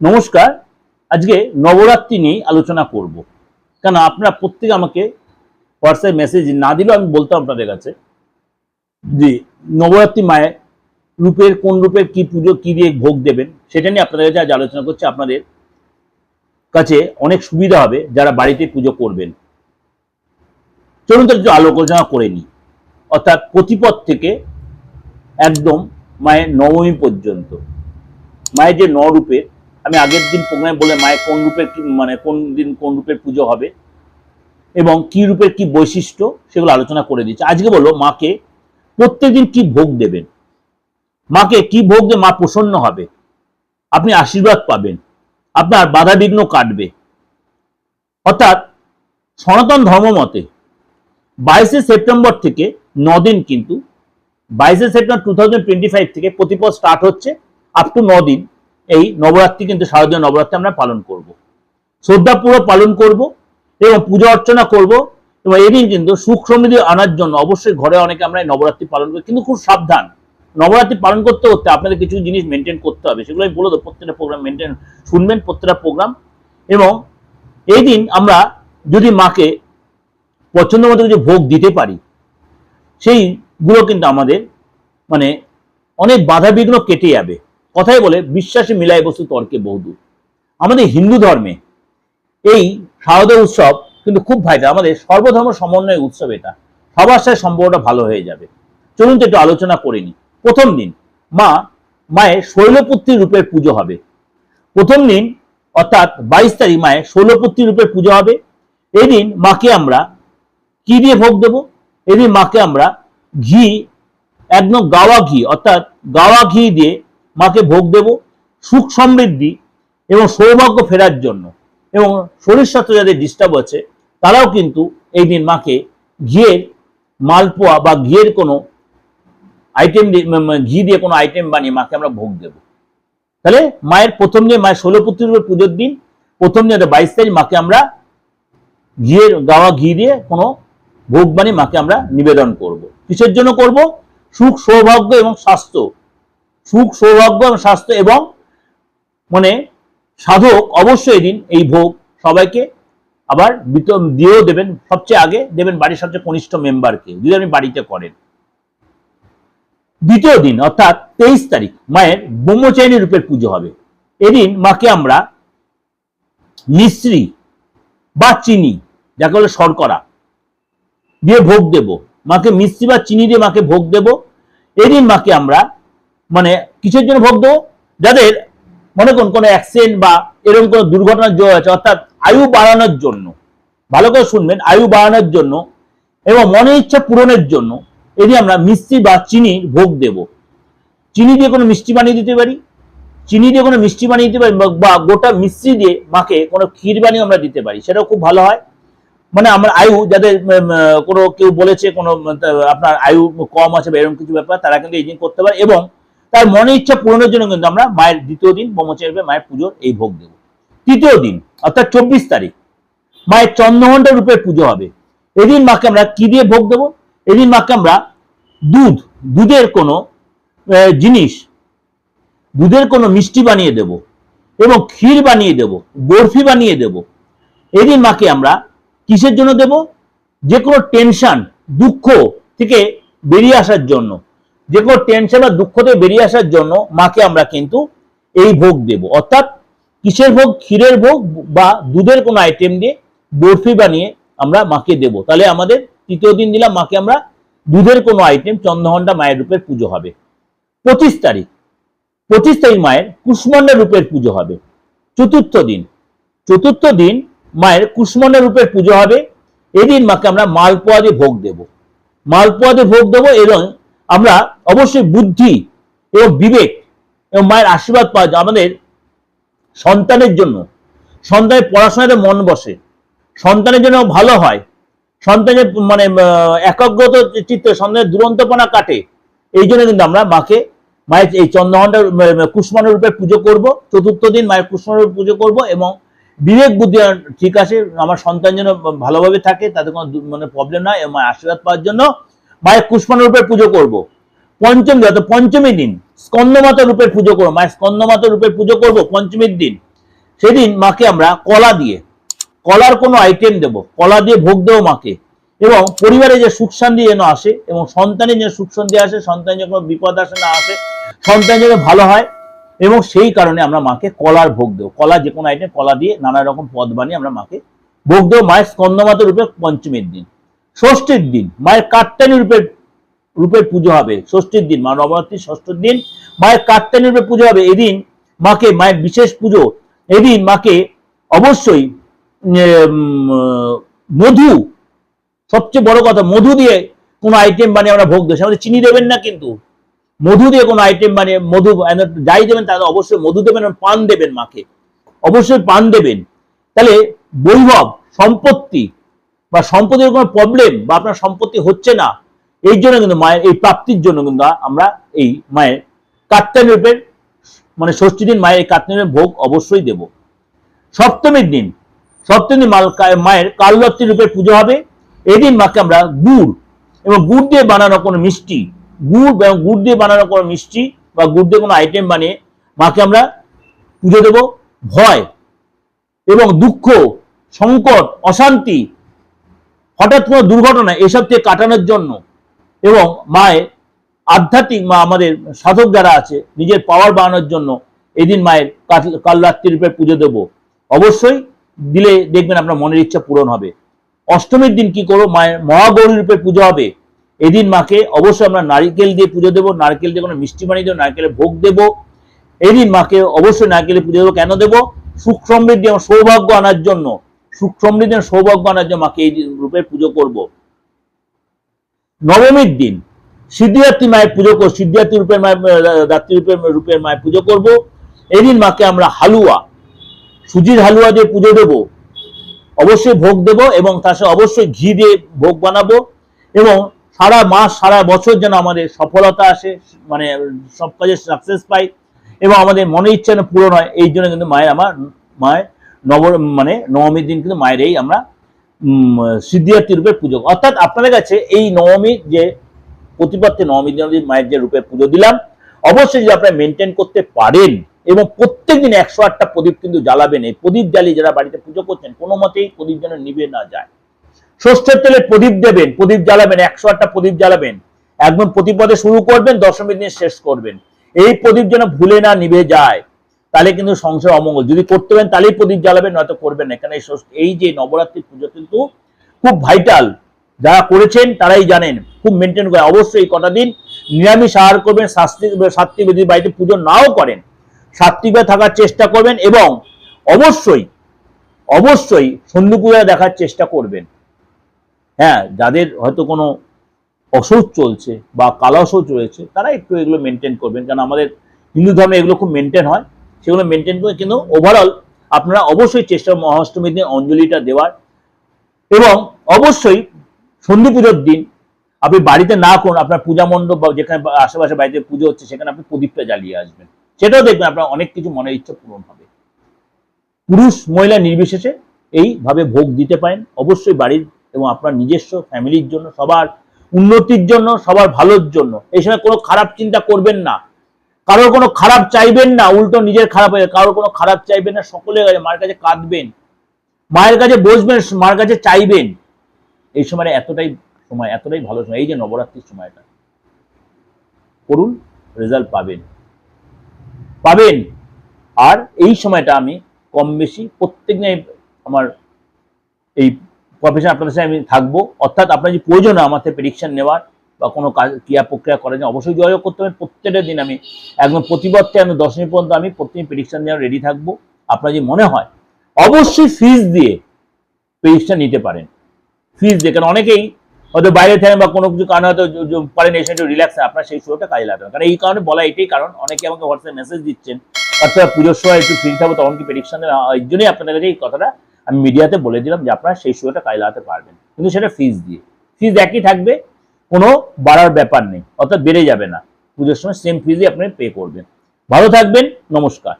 নমস্কার, আজকে নবরাত্রি নিয়ে আলোচনা করব। কেন আপনারা প্রত্যেকে আমাকে হোয়াটসঅ্যাপ মেসেজ না দিলেও আমি বলতাম আপনাদের কাছে যে নবরাত্রি মায়ের রূপের কোন রূপের কি পুজো, কি দিয়ে ভোগ দেবেন, সেটা নিয়ে আপনাদের কাছে আজ আলোচনা করছি। আপনাদের কাছে অনেক সুবিধা হবে যারা বাড়িতে পুজো করবেন। চলুন তো আলোচনা করে নিই। অর্থাৎ প্রতিপদ থেকে একদম মায়ের নবমী পর্যন্ত। মায়ের যে নরূপের আমি আগের দিন প্রোগ্রামে বলে মায়ের কোন রূপের মানে কোন দিন কোন রূপের পুজো হবে এবং কি রূপের কি বৈশিষ্ট্য সেগুলো আলোচনা করে দিচ্ছি আজকে বলো মাকে প্রত্যেকদিন কি ভোগ দেবেন? মাকে কি ভোগ দিয়ে মা প্রসন্ন হবে? আপনি আশীর্বাদ পাবেন। আপনার বাধা বিঘ্ন কাটবে। অর্থাৎ সনাতন ধর্ম মতে বাইশে সেপ্টেম্বর থেকে দিন কিন্তু বাইশে September two thousand twenty five থেকে প্রতিপদ স্টার্ট হচ্ছে আপ টু দিন এই নবরাত্রি কিন্তু শারদীয় নবরাত্রি আমরা পালন করব। শ্রদ্ধাপূর্বক পালন করব এবং পূজা অর্চনা করব এবং এদিন কিন্তু সুখ সমৃদ্ধি আনার জন্য অবশ্যই ঘরে অনেকে আমরা এই নবরাত্রি পালন করি। কিন্তু খুব সাবধান। নবরাত্রি পালন করতে করতে আপনাদের কিছু জিনিস মেনটেন করতে হবে। সেগুলো আমি বলে দেবো। প্রত্যেকটা প্রোগ্রাম মেনটেন শুনবেন, প্রত্যেকটা প্রোগ্রাম এবং এই দিন আমরা যদি মাকে পছন্দ মতো কিছু ভোগ দিতে পারি, সেইগুলো কিন্তু আমাদের মানে অনেক বাধা বিঘ্ন কেটে যাবে। কথাই বলে বিশ্বাসে মিলাই বস্তু তর্কে বহুদূর আমাদের হিন্দু ধর্মে এই শারদীয় উৎসব কিন্তু খুব ভাইটা আমাদের সর্বধর্ম সমন্বয় উৎসব এটা। সবার সাথে সম্পর্কটা ভালো হয়ে যাবে। চলুন তো একটু আলোচনা করে নিই। প্রথম দিন মা মায়ের শৈলপুত্রী রূপের পুজো হবে। প্রথম দিন অর্থাৎ বাইশ তারিখ মায়ের শৈলপুত্রী রূপের পুজো হবে। এই দিন মাকে আমরা কি দিয়ে ভোগ দেব? এদিন মাকে আমরা ঘি, একদম গাওয়া ঘি, অর্থাৎ গাওয়া ঘি দিয়ে মাকে ভোগ দেব, সুখ সমৃদ্ধি এবং সৌভাগ্য ফেরার জন্য। এবং শরীর স্বাস্থ্য যাদের ডিস্টার্ব আছে, তারাও কিন্তু এই দিন মাকে ঘিয়ের মালপোয়া বা ঘিয়ের কোনো আইটেম ঘি দিয়ে কোনো আইটেম বানিয়ে মাকে আমরা ভোগ দেব। তাহলে মায়ের প্রথম দিন, মায়ের ষোলো পুত্রের পুজোর দিন, প্রথম দিন বাইশ তারিখ মাকে আমরা ঘিয়ের গাওয়া ঘি দিয়ে কোনো ভোগ বানিয়ে মাকে আমরা নিবেদন করব। কিসের জন্য করব? সুখ, সৌভাগ্য এবং স্বাস্থ্য। সুখ, সৌভাগ্য এবং স্বাস্থ্য এবং মানে সাধক অবশ্যই দিন এই ভোগ সবাইকে আবার দিয়েও দেবেন। সবচেয়ে আগে দেবেন বাড়ির সবচেয়ে কনিষ্ঠ মেম্বারকে, যদি আপনি বাড়িতে করেন। দ্বিতীয় দিন, অর্থাৎ তেইশ তারিখ, মায়ের ব্রহ্মচারিণী রূপের পুজো হবে। এদিন মাকে আমরা মিশ্রি বা চিনি, যাকে বলে শর্করা, দিয়ে ভোগ দেব। মাকে মিষ্টি বা চিনি দিয়ে মাকে ভোগ দেব। এদিন মাকে আমরা মানে কিসের জন্য দেবো যাদের মনে করুন কোনো অ্যাক্সিডেন্ট বা এরকম কোনো দুর্ঘটনার জয় আছে অর্থাৎ আয়ু বাড়ানোর জন্য, ভালো করে শুনবেন, আয়ু বাড়ানোর জন্য এবং মনের ইচ্ছা পূরণের জন্য এদিন আমরা মিষ্টি বা চিনির ভোগ দেব। চিনি দিয়ে কোনো মিষ্টি বানিয়ে দিতে পারি? চিনি দিয়ে কোনো মিষ্টি বানিয়ে দিতে পারি বা- গোটা মিষ্টি দিয়ে মাকে কোনো ক্ষীর বানিয়ে আমরা দিতে পারি, সেটাও খুব ভালো হয়। মানে আমার আয়ু, যাদের কোনো কেউ বলেছে কোনো, আপনার আয়ু কম আছে বা এরকম কিছু ব্যাপার, তারা কিন্তু এই দিন করতে পারে এবং তার মনে ইচ্ছা পূরণের জন্য কিন্তু আমরা মায়ের দ্বিতীয় দিন ব্রহ্মচারী মায়ের পুজোর এই ভোগ দেব। তৃতীয় দিন, অর্থাৎ চব্বিশ তারিখ, মায়ের চন্দ্রঘণ্টা রূপের পুজো হবে। এদিন মাকে আমরা কি দিয়ে ভোগ দেব? এদিন মাকে আমরা দুধ, দুধের কোনো জিনিস, দুধের কোনো মিষ্টি বানিয়ে দেব এবং ক্ষীর বানিয়ে দেব, বরফি বানিয়ে দেব। এদিন মাকে আমরা কিসের জন্য দেব? যে কোনো টেনশন, দুঃখ থেকে বেরিয়ে আসার জন্য। যে কোনো টেনশন বা দুঃখ থেকে বেরিয়ে আসার জন্য মাকে আমরা কিন্তু এই ভোগ দেব। অর্থাৎ কিসের ভোগ? ক্ষীরের ভোগ বা দুধের কোনো আইটেম দিয়ে বরফি বানিয়ে আমরা মাকে দেব। তাহলে আমাদের তৃতীয় দিন দিলাম মাকে আমরা দুধের কোনো আইটেম চন্দ্রঘণ্টা মায়ের রূপের পুজো হবে। পঁচিশ তারিখ। পঁচিশ তারিখ মায়ের কুষ্মান্ডা রূপের পুজো হবে। চতুর্থ দিন। চতুর্থ দিন মায়ের কুষ্মান্ডা রূপের পুজো হবে। এদিন মাকে আমরা মালপোয়া দিয়ে ভোগ দেব। মালপোয়া দিয়ে ভোগ দেবো এবং আমরা অবশ্যই বুদ্ধি এবং বিবেক এবং মায়ের আশীর্বাদ পাওয়া যায় আমাদের সন্তানের জন্য। সন্তানের পড়াশোনাতে মন বসে। সন্তানের জন্য ভালো হয়। সন্তানের মানে একাগ্রত চিত্তে সন্তানের দুরন্তপনা কাটে। এই জন্য কিন্তু আমরা মাকে, মায়ের এই চন্দ্রঘণ্টার কুষ্মাণ রূপে পুজো করব। চতুর্থ দিন মায়ের কুষ্মাণ রূপে পুজো করব এবং বিবেক, বুদ্ধি, ঠিক আছে, আমার সন্তান যেন ভালোভাবে থাকে, তাতে কোনো মানে প্রবলেম নয় এবং মায়ের আশীর্বাদ পাওয়ার জন্য মায়ের কুষ্মাণ রূপে পুজো করব। পঞ্চমী অর্থাৎ পঞ্চমী দিন, স্কন্দমাতা রূপের পুজো করব। মায়ের স্কন্দমাতা রূপের পুজো করব পঞ্চমীর দিন। সেদিন মাকে আমরা কলা দিয়ে, কলার কোনো আইটেম দেব, কলা দিয়ে ভোগ দেবো মাকে। এবং পরিবারে যে সুখ শান্তি যেন আসে এবং সন্তানের যেন সুখ শান্তি আসে সন্তান যেন কোনো বিপদ আসে না আসে সন্তান যেন ভালো হয়, এবং সেই কারণে আমরা মাকে কলার ভোগ দেবো। কলা যে কোনো আইটেম কলা দিয়ে নানা রকম পদ বানিয়ে আমরা মাকে ভোগ দেবো মায়ের স্কন্দমাতা রূপে পঞ্চমীর দিন। ষষ্ঠীর দিন, মায়ের কাত্তানি রূপের রূপের পুজো হবে, ষষ্ঠীর দিন, মা নবরাত্রির ষষ্ঠীর দিন, মায়ের কাত্তানি রূপে পুজো হবে, এদিন মাকে, মায়ের বিশেষ পুজো, এদিন মাকে অবশ্যই মধু, সবচেয়ে বড় কথা, মধু দিয়ে কোনো আইটেম বানিয়ে আমরা ভোগ দেবো আমাদের চিনি দেবেন না কিন্তু। মধু দিয়ে কোনো আইটেম বানিয়ে, মধু যাই দেবেন তাহলে অবশ্যই মধু দেবেন পান দেবেন মাকে। অবশ্যই পান দেবেন। তাহলে বৈভব, সম্পত্তি বা সম্পত্তির কোনো প্রবলেম বা আপনার সম্পত্তি হচ্ছে না, এই জন্য কিন্তু মায়ের, এই প্রাপ্তির জন্য কিন্তু আমরা এই মায়ের কাত্তানি রূপের মানে ষষ্ঠী দিন মায়ের এই কাত্তানি ভোগ অবশ্যই দেব। সপ্তমীর দিন সপ্তমী দিন মায়ের কালরাত্রি রূপের পুজো হবে। এদিন মাকে আমরা গুড় এবং গুড় দিয়ে বানানো কোনো মিষ্টি, গুড় এবং গুড় দিয়ে বানানো কোনো মিষ্টি বা গুড় দিয়ে কোনো আইটেম বানিয়ে মাকে আমরা পুজো দেব। ভয় এবং দুঃখ, সংকট, অশান্তি হঠাৎ কোনো দুর্ঘটনা এসব থেকে কাটানোর জন্য এবং মায়ের আধ্যাত্মিক মা আমাদের সাধক যারা আছে, নিজের পাওয়ার বাড়ানোর জন্য এদিন মায়ের কাল- কাল রাত্রি রূপে পুজো দেব। অবশ্যই দিলে দেখবেন আপনার মনের ইচ্ছা পূরণ হবে। অষ্টমীর দিন কি করব? মায়ের মহাগৌরী রূপে পুজো হবে। এদিন মাকে অবশ্যই আমরা নারকেল দিয়ে পুজো দেবো। নারকেল দিয়ে কোনো মিষ্টি বানিয়ে দেবো, নারকেলের ভোগ দেবো। এদিন মাকে অবশ্যই নারকেলের পুজো দেবো। কেন দেবো? সুখ সমৃদ্ধি এবং সৌভাগ্য আনার জন্য। সুখ সমৃদ্ধি এবং সৌভাগ্য আনার জন্য মাকে এই রূপে পুজো করব। নবমীর দিন সিদ্ধিরাত্রি মায়ের পুজো করব সিদ্ধিরাত্রি রূপের মায়ের রূপের মায়ের পুজো করব। এদিন মাকে আমরা হালুয়া, সুজির হালুয়া দিয়ে পুজো দেব। অবশ্যই ভোগ দেব এবং তার সাথে অবশ্যই ঘি দিয়ে ভোগ বানাবো এবং সারা মাস, সারা বছর যেন আমাদের সফলতা আসে মানে সব কাজে সাকসেস পাই এবং আমাদের মনের ইচ্ছা যেন পূরণ হয়, এই জন্য কিন্তু মায়ের আমার, মায়ের নব মানে নবমীর দিন কিন্তু মায়ের এই আমরা সিদ্ধিয়ার্থী রূপে পুজো। অর্থাৎ আপনাদের কাছে এই নবমী যে প্রতিপত্তি নবমী দিন মায়ের যে রূপে পুজো দিলাম, অবশ্যই যদি আপনারা মেনটেন করতে পারেন এবং প্রত্যেক দিন একশো আটটা প্রদীপ কিন্তু জ্বালাবেন, এই প্রদীপ জ্বালিয়ে যারা বাড়িতে পুজো করছেন, কোনো মতেই প্রদীপ যেন নিবে না যায়। ষষ্ঠের তেলে প্রদীপ দেবেন, প্রদীপ জ্বালাবেন, একশো আটটা প্রদীপ জ্বালাবেন। একদম প্রতিপদে শুরু করবেন, দশমীর দিন শেষ করবেন। এই প্রদীপ যেন ভুলে না নিভে যায়। তাহলে কিন্তু সংসার অমঙ্গল। যদি করতে পারেন, তাহলেই প্রদীপ জ্বালাবেন, নয়তো করবেন না। এই যে নবরাত্রির পুজো কিন্তু খুব ভাইটাল যারা করেছেন, তারাই জানেন, খুব মেনটেন করে অবশ্যই কটা দিন নিরামিষ আহার করবেন শাস্ত্রিক সাত্বিক যদি বাড়িতে পুজো নাও করেন। সাত্বিকভাবে থাকার চেষ্টা করবেন এবং অবশ্যই অবশ্যই সন্ধু পূজা দেখার চেষ্টা করবেন। হ্যাঁ যাদের হয়তো কোনো অসৌচ চলছে বা কালা অসৌচ রয়েছে, তারা একটু এগুলো মেনটেন করবেন। কারণ আমাদের হিন্দু ধর্মে এগুলো খুব মেনটেন হয়। সেগুলো মেনটেন করে, কিন্তু ওভারঅল আপনারা অবশ্যই চেষ্টা মহাষ্টমীর দিন অঞ্জলিটা দেওয়ার। এবং অবশ্যই সন্ধি পুজোর দিন আপনি বাড়িতে না করুন, আপনার পূজা মণ্ডপ বা যেখানে আশেপাশে বাড়িতে পুজো হচ্ছে, সেখানে আপনি প্রদীপটা জ্বালিয়ে আসবেন। সেটাও দেখবেন আপনার অনেক কিছু মনের ইচ্ছা পূরণ হবে। পুরুষ মহিলা নির্বিশেষে এইভাবে ভোগ দিতে পারেন। অবশ্যই বাড়ির এবং আপনার নিজস্ব ফ্যামিলির জন্য, সবার উন্নতির জন্য, সবার ভালোর জন্য। এই সময় কোনো খারাপ চিন্তা করবেন না। কারোর কোনো খারাপ চাইবেন না, উল্টো নিজের খারাপ হয়ে কারোর কোনো খারাপ চাইবেন না, সকলের কাছে মায়ের কাছে কাঁদবেন। মায়ের কাছে বসবেন, মায়ের কাছে চাইবেন। এই সময় এতটাই সময়, এতটাই ভালো সময়, এই যে নবরাত্রির সময়টা। করুন রেজাল্ট পাবেন। পাবেন। আর এই সময়টা আমি কম বেশি প্রত্যেক দিন আমার এই প্রফেশন আপনাদের সাথে আমি থাকব। অর্থাৎ আপনার যে প্রয়োজন আমার থেকে প্রেডিকশন নেওয়ার বা কোনো কাজ, ক্রিয়া প্রক্রিয়া করার জন্য অবশ্যই যোগাযোগ করতে হবে। প্রত্যেকটা দিন আমি, একদম প্রতিপত্তে আমি দশমী পর্যন্ত আমি প্রত্যেক প্রেডিকশন দেওয়ার রেডি থাকব। আপনার যে মনে হয়, অবশ্যই ফিজ দিয়ে প্রেডিকশন নিতে পারেন। ফিজ দিয়ে, কারণ অনেকেই হয়তো বাইরে থাকেন বা কোনো কিছু কারণে হয়তো পারেন, এসে একটু রিল্যাক্স আপনার সেই শোটা কাজে লাগবে কারণ এই কারণে বলা এটাই কারণ, অনেকে আমাকে হোয়াটসঅ্যাপ মেসেজ দিচ্ছেন অর্থাৎ পুজোর সময় একটু ফ্রি থাকব, তখন কি প্রেডিকশন দেবে এই জন্যই আপনাদের কাছে এই কথাটা আমি মিডিয়াতে বলে দিলাম যে আপনারা সেই শোটা কাজে লাগাতে পারবেন। কিন্তু সেটা ফিজ দিয়ে। ফিজ একই থাকবে কোনো বাড়ার ব্যাপার নেই, অর্থাৎ বেড়ে যাবে না। পুজোর সময় সেম ফিজই আপনি পে করবেন। ভালো থাকবেন, নমস্কার।